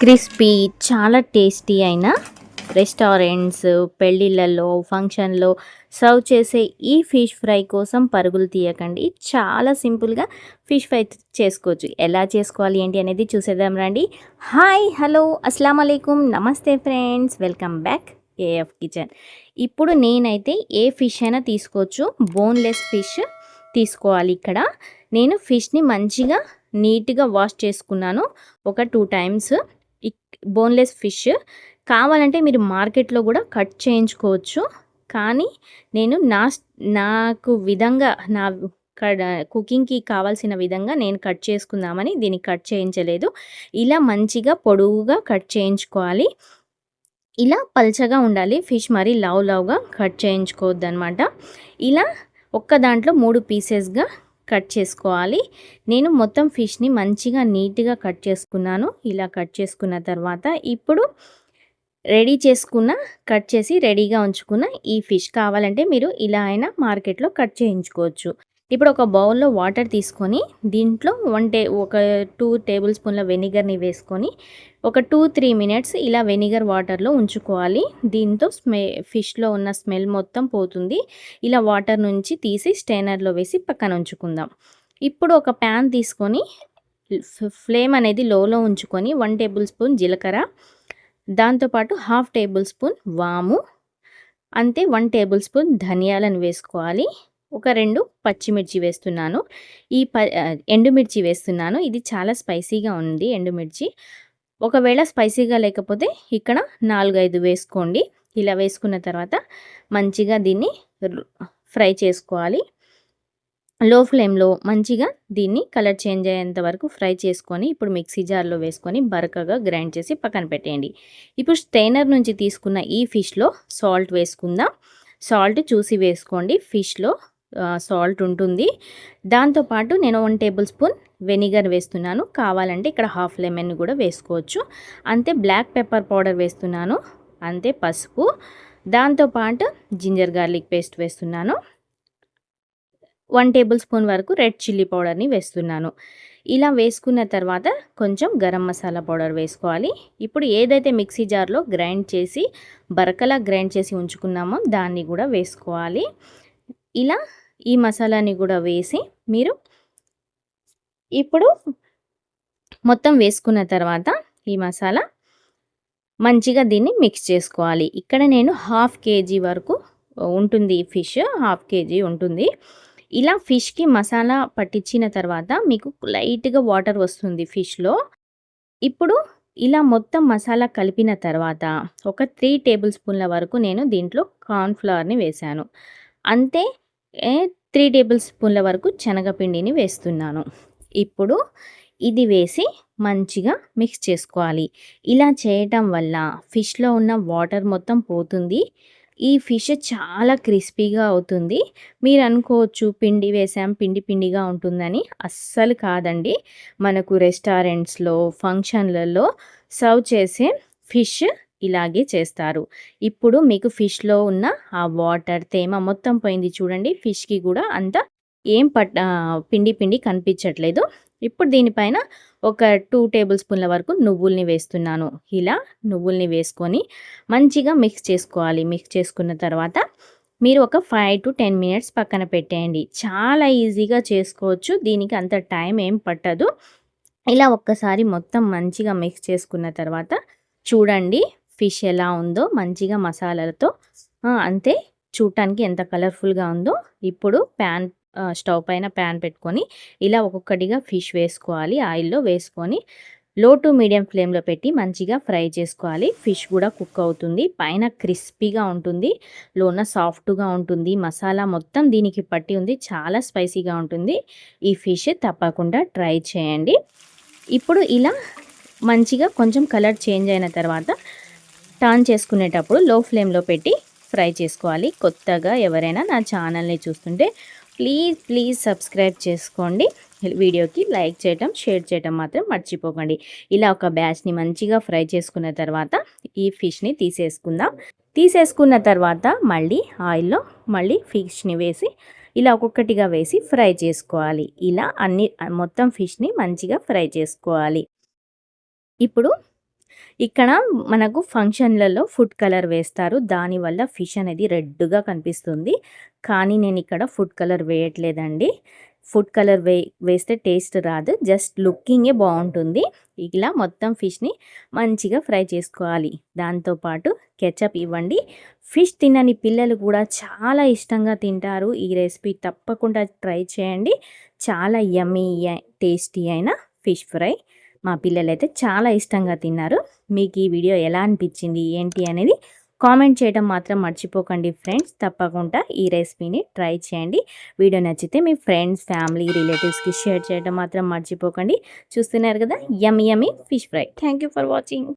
Crispy చాలా tasty అయిన restaurants పెళ్ళిళ్ళల్లో ఫంక్షన్లో సర్వ్ చేసే ఈ ఫిష్ ఫ్రై కోసం పరుగులు తీయకండి. చాలా సింపుల్గా ఫిష్ ఫ్రై చేసుకోవచ్చు. ఎలా చేసుకోవాలి ఏంటి అనేది చూసేద్దాం రండి. హాయ్ హలో అస్సలం అయికం నమస్తే friends. Welcome back AF kitchen. ఇప్పుడు నేనైతే ఏ ఫిష్ అయినా తీసుకోవచ్చు. బోన్లెస్ ఫిష్ తీసుకోవాలి ఇక్కడ. నేను ఫిష్ని మంచిగా నీట్గా వాష్ చేసుకున్నాను. ఒక టూ టైమ్స్ బోన్లెస్ ఫిష్. కావాలంటే మీరు మార్కెట్లో కూడా కట్ చేయించుకోవచ్చు. కానీ నేను నా నాకు విధంగా నా కుకింగ్కి కావాల్సిన విధంగా నేను కట్ చేసుకుందామని దీన్ని కట్ చేయించలేదు. ఇలా మంచిగా పొడువుగా కట్ చేయించుకోవాలి. ఇలా పల్చగా ఉండాలి. ఫిష్ మరీ లవ్ లవ్గా కట్ చేయించుకోవద్దు అనమాట ఇలా ఒక్క దాంట్లో మూడు పీసెస్గా కట్ చేసుకోవాలి. నేను మొత్తం ఫిష్ని మంచిగా నీట్గా కట్ చేసుకున్నాను. ఇలా కట్ చేసుకున్న తర్వాత ఇప్పుడు రెడీ చేసుకున్న కట్ చేసి రెడీగా ఉంచుకున్న ఈ ఫిష్ కావాలంటే మీరు ఇలా అయినా మార్కెట్లో కట్ చేయించుకోవచ్చు. ఇప్పుడు ఒక బౌల్లో వాటర్ తీసుకొని దీంట్లో వన్ టే ఒక టూ టేబుల్ స్పూన్ల వెనిగర్ని వేసుకొని ఒక టూ త్రీ మినిట్స్ ఇలా వెనిగర్ వాటర్లో ఉంచుకోవాలి. దీంతో స్మె ఫిష్లో ఉన్న స్మెల్ మొత్తం పోతుంది. ఇలా వాటర్ నుంచి తీసి స్టైనర్లో వేసి పక్కన ఉంచుకుందాం. ఇప్పుడు ఒక ప్యాన్ తీసుకొని ఫ్లేమ్ అనేది లోలో ఉంచుకొని వన్ టేబుల్ స్పూన్ జీలకర్ర దాంతోపాటు హాఫ్ టేబుల్ స్పూన్ వాము అంతే వన్ టేబుల్ స్పూన్ ధనియాలను వేసుకోవాలి. ఒక రెండు పచ్చిమిర్చి వేస్తున్నాను. ఈ ప ఎండుమిర్చి వేస్తున్నాను. ఇది చాలా స్పైసీగా ఉంది ఎండుమిర్చి. ఒకవేళ స్పైసీగా లేకపోతే ఇక్కడ నాలుగైదు వేసుకోండి. ఇలా వేసుకున్న తర్వాత మంచిగా దీన్ని ఫ్రై చేసుకోవాలి. లో ఫ్లేమ్లో మంచిగా దీన్ని కలర్ చేంజ్ అయ్యేంత వరకు ఫ్రై చేసుకొని ఇప్పుడు మిక్సీ జార్లో వేసుకొని బరకగా గ్రైండ్ చేసి పక్కన పెట్టేయండి. ఇప్పుడు స్టెయినర్ నుంచి తీసుకున్న ఈ ఫిష్లో సాల్ట్ వేసుకుందాం. సాల్ట్ చూసి వేసుకోండి. ఫిష్లో సాల్ట్ ఉంటుంది. దాంతోపాటు నేను వన్ టేబుల్ స్పూన్ వెనిగర్ వేస్తున్నాను. కావాలంటే ఇక్కడ హాఫ్ లెమన్ కూడా వేసుకోవచ్చు. అంతే బ్లాక్ పెప్పర్ పౌడర్ వేస్తున్నాను. అంతే పసుపు. దాంతోపాటు జింజర్ గార్లిక్ పేస్ట్ వేస్తున్నాను. వన్ టేబుల్ స్పూన్ వరకు రెడ్ చిల్లీ పౌడర్ని వేస్తున్నాను. ఇలా వేసుకున్న తర్వాత కొంచెం గరం మసాలా పౌడర్ వేసుకోవాలి. ఇప్పుడు ఏదైతే మిక్సీ జార్లో గ్రైండ్ చేసి బరకలా గ్రైండ్ చేసి ఉంచుకున్నామో దాన్ని కూడా వేసుకోవాలి. ఇలా ఈ మసాలాని కూడా వేసి మీరు ఇప్పుడు మొత్తం వేసుకున్న తర్వాత ఈ మసాలా మంచిగా దీన్ని మిక్స్ చేసుకోవాలి. ఇక్కడ నేను హాఫ్ కేజీ వరకు ఉంటుంది ఫిష్ హాఫ్ కేజీ ఉంటుంది. ఇలా ఫిష్కి మసాలా పట్టించిన తర్వాత మీకు లైట్గా వాటర్ వస్తుంది ఫిష్లో ఇప్పుడు ఇలా మొత్తం మసాలా కలిపిన తర్వాత ఒక త్రీ టేబుల్ స్పూన్ల వరకు నేను దీంట్లో కార్న్ఫ్లవర్ని వేశాను అంతే త్రీ టేబుల్ స్పూన్ల వరకు శనగపిండిని వేస్తున్నాను. ఇప్పుడు ఇది వేసి మంచిగా మిక్స్ చేసుకోవాలి. ఇలా చేయటం వల్ల ఫిష్లో ఉన్న వాటర్ మొత్తం పోతుంది. ఈ ఫిష్ చాలా క్రిస్పీగా అవుతుంది. మీరు అనుకోవచ్చు పిండి వేసాం పిండి పిండిగా ఉంటుందని. అస్సలు కాదండి. మనకు రెస్టారెంట్స్లో ఫంక్షన్లలో సర్వ్ చేసే ఫిష్ ఇలాగే చేస్తారు. ఇప్పుడు మీకు ఫిష్లో ఉన్న ఆ వాటర్ తేమ మొత్తం పోయింది చూడండి. ఫిష్కి కూడా అంత ఏం పట్ పిండి పిండి కనిపించట్లేదు. ఇప్పుడు దీనిపైన ఒక టూ టేబుల్ స్పూన్ల వరకు నువ్వుల్ని వేస్తున్నాను. ఇలా నువ్వుల్ని వేసుకొని మంచిగా మిక్స్ చేసుకోవాలి. మిక్స్ చేసుకున్న తర్వాత మీరు ఒక ఫైవ్ టు టెన్ మినిట్స్ పక్కన పెట్టేయండి. చాలా ఈజీగా చేసుకోవచ్చు. దీనికి అంత టైం ఏం పట్టదు. ఇలా ఒక్కసారి మొత్తం మంచిగా మిక్స్ చేసుకున్న తర్వాత చూడండి. ఫిష్ ఎలా ఉందో మంచిగా మసాలాలతో అంతే. చూడటానికి ఎంత కలర్ఫుల్గా ఉందో ఇప్పుడు ప్యాన్ స్టవ్ పైన ప్యాన్ పెట్టుకొని ఇలా ఒక్కొక్కటిగా ఫిష్ వేసుకోవాలి. ఆయిల్లో వేసుకొని లో టు మీడియం ఫ్లేమ్లో పెట్టి మంచిగా ఫ్రై చేసుకోవాలి. ఫిష్ కూడా కుక్ అవుతుంది. పైన క్రిస్పీగా ఉంటుంది. లోన సాఫ్ట్గా ఉంటుంది. మసాలా మొత్తం దీనికి పట్టి ఉంది. చాలా స్పైసీగా ఉంటుంది. ఈ ఫిష్ తప్పకుండా ట్రై చేయండి. ఇప్పుడు ఇలా మంచిగా కొంచెం కలర్ చేంజ్ అయిన తర్వాత టర్న్ చేసుకునేటప్పుడు లో ఫ్లేమ్లో పెట్టి ఫ్రై చేసుకోవాలి. కొత్తగా ఎవరైనా నా ఛానల్ని చూస్తుంటే ప్లీజ్ ప్లీజ్ సబ్స్క్రైబ్ చేసుకోండి. వీడియోకి లైక్ చేయటం షేర్ చేయటం మాత్రం మర్చిపోకండి. ఇలా ఒక బ్యాచ్ని మంచిగా ఫ్రై చేసుకున్న తర్వాత ఈ ఫిష్ని తీసేసుకుందాం. తీసేసుకున్న తర్వాత మళ్ళీ ఆయిల్లో మళ్ళీ ఫిష్ని వేసి ఇలా ఒక్కొక్కటిగా వేసి ఫ్రై చేసుకోవాలి. ఇలా అన్ని మొత్తం ఫిష్ని మంచిగా ఫ్రై చేసుకోవాలి. ఇప్పుడు ఇక్కడ మనకు ఫంక్షన్లలో ఫుడ్ కలర్ వేస్తారు. దానివల్ల ఫిష్ అనేది రెడ్గా కనిపిస్తుంది. కానీ నేను ఇక్కడ ఫుడ్ కలర్ వేయట్లేదండి. ఫుడ్ కలర్ వే వేస్తే టేస్ట్ రాదు. జస్ట్ లుకింగే బాగుంటుంది. ఇలా మొత్తం ఫిష్ని మంచిగా ఫ్రై చేసుకోవాలి. దాంతోపాటు కెచప్ ఇవ్వండి. ఫిష్ తినని పిల్లలు కూడా చాలా ఇష్టంగా తింటారు. ఈ రెసిపీ తప్పకుండా ట్రై చేయండి. చాలా యమ్మీ టేస్టీ అయిన ఫిష్ ఫ్రై. మా పిల్లలైతే చాలా ఇష్టంగా తిన్నారు. మీకు ఈ వీడియో ఎలా అనిపించింది ఏంటి అనేది కామెంట్ చేయడం మాత్రం మర్చిపోకండి ఫ్రెండ్స్. తప్పకుండా ఈ రెసిపీని ట్రై చేయండి. వీడియో నచ్చితే మీ ఫ్రెండ్స్ ఫ్యామిలీ రిలేటివ్స్కి షేర్ చేయడం మాత్రం మర్చిపోకండి. చూస్తున్నారు కదా yum yummy fish fry. Thank for watching.